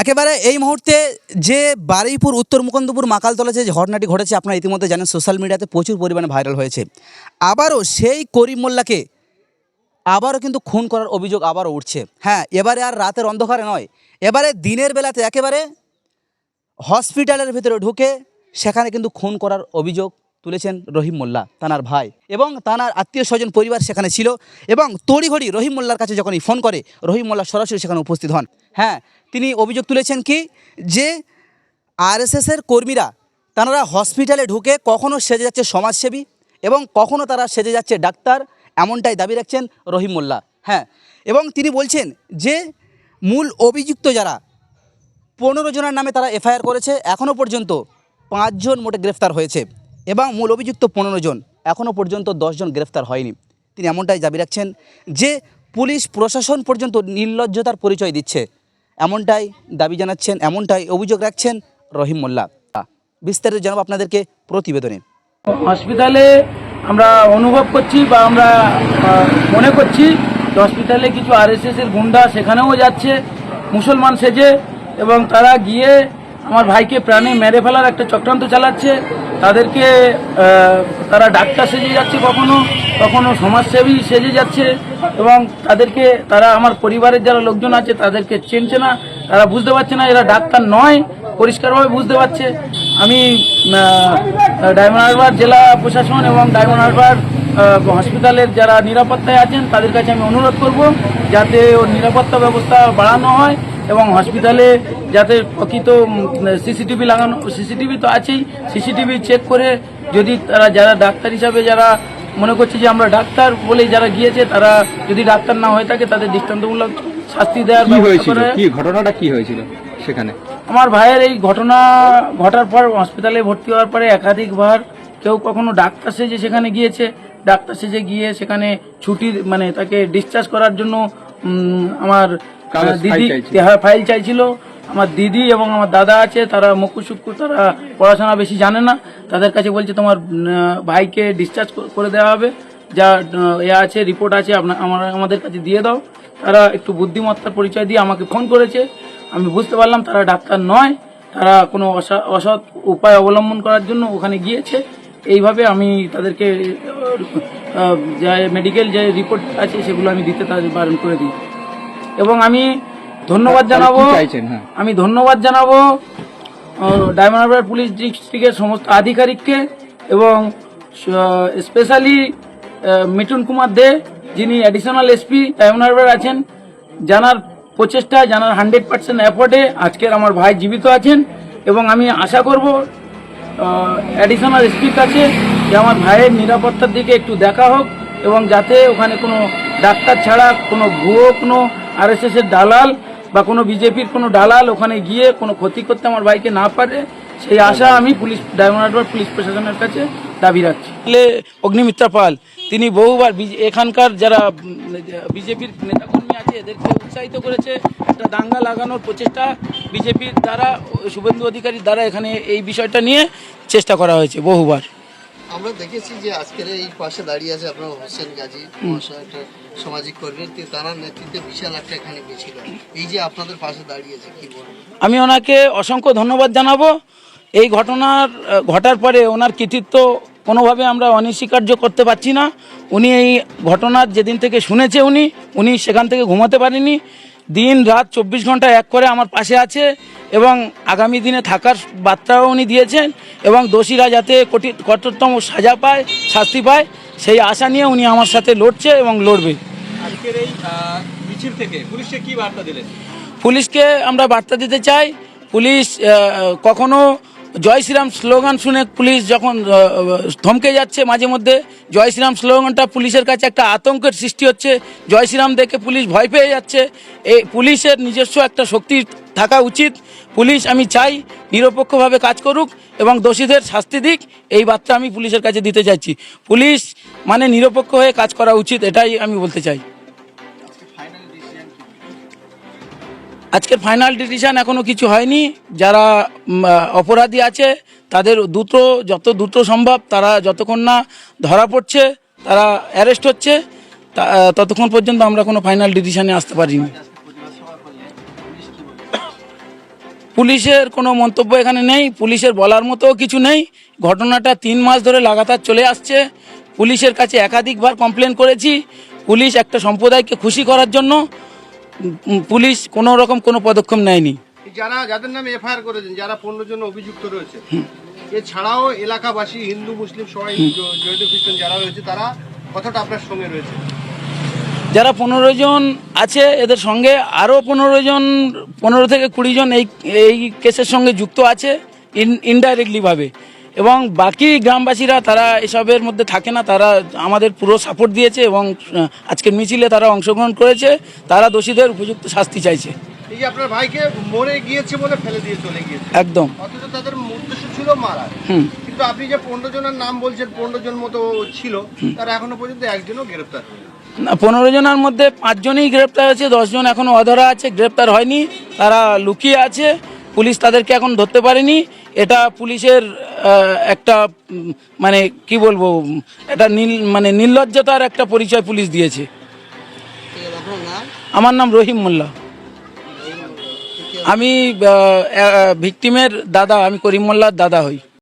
একেবারে এই মুহূর্তে যে বারুইপুর, উত্তর মুকুন্দপুর, মাকালতলা যে ঘটনাটি ঘটেছে, আপনারা ইতিমধ্যে জানেন সোশ্যাল মিডিয়াতে প্রচুর পরিমাণে ভাইরাল হয়েছে। আবারও সেই করিম মোল্লাকে আবারও কিন্তু খুন করার অভিযোগ আবারও উঠছে। হ্যাঁ এবারে আর রাতের অন্ধকারে নয়। এবারে দিনের বেলাতে একেবারে হসপিটালের ভিতরে ঢুকে সেখানে কিন্তু খুন করার অভিযোগ তুলেছেন রহিম মোল্লা তানার ভাই। এবং তানার আত্মীয় স্বজন পরিবার সেখানে ছিল এবং তড়িঘড়ি রহিম মোল্লার কাছে যখনই ফোন করে রহিম মোল্লা সরাসরি সেখানে উপস্থিত হন। হ্যাঁ তিনি অভিযোগ তুলেছেন কি? যে আরএসএসের কর্মীরা তারা হসপিটালে ঢুকে কখনও সেজে যাচ্ছে সমাজসেবী এবং কখনও তারা সেজে যাচ্ছে ডাক্তার এমনটাই দাবি রাখছেন রহিম মোল্লা হ্যাঁ এবং তিনি বলছেন যে মূল অভিযুক্ত যারা, পনেরো জনের নামে তারা এফআইআর করেছে এখনও পর্যন্ত পাঁচজন মোটে গ্রেফতার হয়েছে। এবং মূল অভিযুক্ত পনেরো জন। এখনও পর্যন্ত দশজন গ্রেফতার হয়নি। তিনি এমনটাই দাবি রাখছেন যে, পুলিশ প্রশাসন পর্যন্ত নির্লজ্জতার পরিচয় দিচ্ছে। এমনটাই দাবি জানাচ্ছেন, এমনটাই অভিযোগ রাখছেন রহিম মোল্লা। বিস্তারিত জানাব আপনাদেরকে প্রতিবেদনে। হসপিটালে আমরা অনুভব করছি বা আমরা মনে করছি হসপিটালে কিছু আরএসএস এর গুন্ডা সেখানেও যাচ্ছে, মুসলমান সেজে এবং তারা গিয়ে আমার ভাইকে প্রাণে মেরে ফেলার একটা চক্রান্ত চালাচ্ছে। তাদেরকে তারা ডাক্তার সেজে যাচ্ছে কখনো কখনো সমাজসেবী সেজে যাচ্ছে এবং তাদেরকে, তারা আমার পরিবারের যারা লোকজন আছে তাদেরকে চিনছে না, তারা বুঝতে পারছে না, এরা ডাক্তার নয়, পরিষ্কারভাবে বুঝতে পারছে। আমি ডায়মন্ড হারবার জেলা প্রশাসন এবং ডায়মন্ড হারবার হসপিটালের যারা নিরাপত্তায় আছেন তাদের কাছে আমি অনুরোধ করব যাতে ওর নিরাপত্তা ব্যবস্থা বাড়ানো হয়। এবং হসপিটালে যাতে প্রকৃত সিসিটিভি লাগানো সিসিটিভি তো আছেই সিসিটিভি চেক করে যদি তারা যারা ডাক্তার হিসাবে যারা মনে করছে যে আমরা ডাক্তার বলে যারা গিয়েছে তারা যদি ডাক্তার না হয়ে থাকে তাদের দৃষ্টান্তমূলক শাস্তি দেওয়ার হয়েছিল? কি ঘটনাটা কি হয়েছিল সেখানে? আমার ভাইয়ের এই ঘটনা ঘটার পর হসপিটালে ভর্তি হওয়ার পরে একাধিকবার কেউ কখনো ডাক্তার সেজে সেখানে গিয়েছে। ডাক্তার সেজে গিয়ে সেখানে ছুটি মানে তাকে ডিসচার্জ করার জন্য আমার দিদি ফাইল চাইছিল। হ্যাঁ ফাইল চাইছিল। আমার দিদি এবং আমার দাদা আছে তারা মুকুসুক্কু তারা পড়াশোনা বেশি জানে না। তাদের কাছে বলছে তোমার ভাইকে ডিসচার্জ করে দেওয়া হবে। যা এ আছে রিপোর্ট আছে আপনার আমার আমাদের কাছে দিয়ে দাও। তারা একটু বুদ্ধিমত্তার পরিচয় দিয়ে আমাকে ফোন করেছে। আমি বুঝতে পারলাম তারা ডাক্তার নয়। তারা কোনো অসা- অসৎ উপায় অবলম্বন করার জন্য ওখানে গিয়েছে। এইভাবে আমি তাদেরকে যে মেডিকেল যে রিপোর্ট আছে সেগুলো আমি দিতে তাদের বারণ করে দিই। এবং আমি ধন্যবাদ জানাব হ্যাঁ। আমি ধন্যবাদ জানাব ডায়মন্ড হারবার পুলিশ ডিস্ট্রিক্টের সমস্ত আধিকারিককে এবং স্পেশালি মিঠুন কুমার দে যিনি অ্যাডিশনাল এসপি ডায়মন্ড হারবার আছেন জানার প্রচেষ্টা জানার হান্ড্রেড পার্সেন্ট এফোর্টে আজকের আমার ভাই জীবিত আছেন এবং আমি আশা করব অ্যাডিশনাল এসপির কাছে যে আমার ভাইয়ের নিরাপত্তার দিকে একটু দেখা হোক এবং যাতে ওখানে কোনো ডাক্তার ছাড়া কোনো ভুয়ো কোনো আরএসএস এর দালাল বা কোনো বিজেপির কোনো দালাল ওখানে গিয়ে কোনো ক্ষতি করতে আমার ভাইকে না পারে, সেই আশা আমি পুলিশ, ডায়মন্ড পুলিশ প্রশাসনের কাছে দাবি রাখছি। অগ্নিমিত্রা পাল, তিনি বহুবার এখানকার যারা বিজেপির নেতাকর্মী আছে, এদেরকে উৎসাহিত করেছে, একটা দাঙ্গা লাগানোর প্রচেষ্টা বিজেপির দ্বারা, শুভেন্দু অধিকারীর দ্বারা এখানে এই বিষয়টা নিয়ে চেষ্টা করা হয়েছে বহুবার। আমরা দেখেছি যে আজকের এই পাশে দাঁড়িয়ে আছে আপনার হোসেন গাজী মহাশয় একটা সামাজিক কর্মী তারা নেতৃত্বে বিশাল একটা এখানে হয়। এই যে আপনাদের পাশে দাঁড়িয়েছে কি বলবেন? আমি ওনাকে অসংখ্য ধন্যবাদ জানাব। এই ঘটনার ঘটার পরে ওনার কৃতিত্ব কোনোভাবে আমরা অনস্বীকার্য করতে পারছি না। উনি এই ঘটনার যেদিন থেকে শুনেছে উনি উনি সেখান থেকে ঘুমাতে পারেনি। দিন রাত চব্বিশ ঘণ্টা এক করে আমার পাশে আছে এবং আগামী দিনে থাকার বার্তাও উনি দিয়েছেন এবং দোষীরা যাতে কঠিন কঠোরতম সাজা পায় শাস্তি পায় সেই আশা নিয়ে উনি আমার সাথে লড়ছে এবং লড়বে। পুলিশকে আমরা বার্তা দিতে চাই। পুলিশ কখনো জয় শ্রীরাম স্লোগান শুনে পুলিশ যখন থমকে যাচ্ছে মাঝে মধ্যে, জয় শ্রীরাম স্লোগানটা পুলিশের কাছে একটা আতঙ্কের সৃষ্টি হচ্ছে। জয় শ্রীরাম দেখে পুলিশ ভয় পেয়ে যাচ্ছে। এই পুলিশের নিজস্ব একটা শক্তি থাকা উচিত। পুলিশ আমি চাই নিরপেক্ষভাবে কাজ করুক এবং দোষীদের শাস্তি দিক। এই বার্তা আমি পুলিশের কাছে দিতে চাইছি। পুলিশ মানে নিরপেক্ষ হয়ে কাজ করা উচিত, এটাই আমি বলতে চাই। আজকের ফাইনাল ডিসিশন এখনও কিছু হয়নি। যারা অপরাধী আছে, তাদের দ্রুত, যত দ্রুত সম্ভব তারা যতক্ষণ না ধরা পড়ছে, তারা অ্যারেস্ট হচ্ছে ততক্ষণ পর্যন্ত আমরা কোনো ফাইনাল ডিসিশনে আসতে পারিনি। পুলিশের কোনো মন্তব্য এখানে নেই, পুলিশের বলার মতো কিছু নেই। ঘটনাটা তিন মাস ধরে লাগাতার চলে আসছে। পুলিশের কাছে একাধিকবার কমপ্লেন করেছি। পুলিশ একটা সম্প্রদায়কে খুশি করার জন্য পুলিশ কোনো রকম কোনো পদক্ষেপ নেয়নি। যারা যাদের নামে এফআইআর করেছেন যারা পনেরো জন অভিযুক্ত রয়েছে এছাড়াও এলাকাবাসী হিন্দু মুসলিম সবাই জৈন খ্রিস্টান যারা রয়েছে তারা কতটা আপনার সঙ্গে রয়েছে। যারা পনেরো জন আছে এদের সঙ্গে আরও পনেরো জন পনেরো থেকে কুড়ি জন এই এই কেসের সঙ্গে যুক্ত আছে ইন ইনডাইরেক্টলিভাবে এবং বাকি গ্রামবাসীরা তারা এসবের মধ্যে থাকে না তারা আমাদের পুরো সাপোর্ট দিয়েছে এবং আজকের মিছিলে তারা অংশগ্রহণ করেছে তারা দোষীদের উপযুক্ত শাস্তি চাইছে। এই যে আপনার ভাইকে মরে গিয়েছে বলে ফেলে দিয়ে চলে গিয়েছে। একদম। অথচ তাদের উদ্দেশ্য ছিল মারা। হুম। কিন্তু আপনি যে পনেরো জনের নাম বলছেন পনেরো জন মতো ছিল তারা এখনও পর্যন্ত একজনও গ্রেপ্তার না পনেরো জনের মধ্যে পাঁচজনই গ্রেপ্তার হয়েছে দশজন এখনও অধরা আছে গ্রেপ্তার হয়নি তারা লুকিয়ে আছে। পুলিশ তাদেরকে এখন ধরতে পারেনি। এটা পুলিশের একটা মানে কি বলব এটা নীল মানে নির্লজ্জতার একটা পরিচয় পুলিশ দিয়েছে। আমার নাম রহিম মোল্লা। আমি ভিকটিমের দাদা, আমি করিম মোল্লার দাদা হই।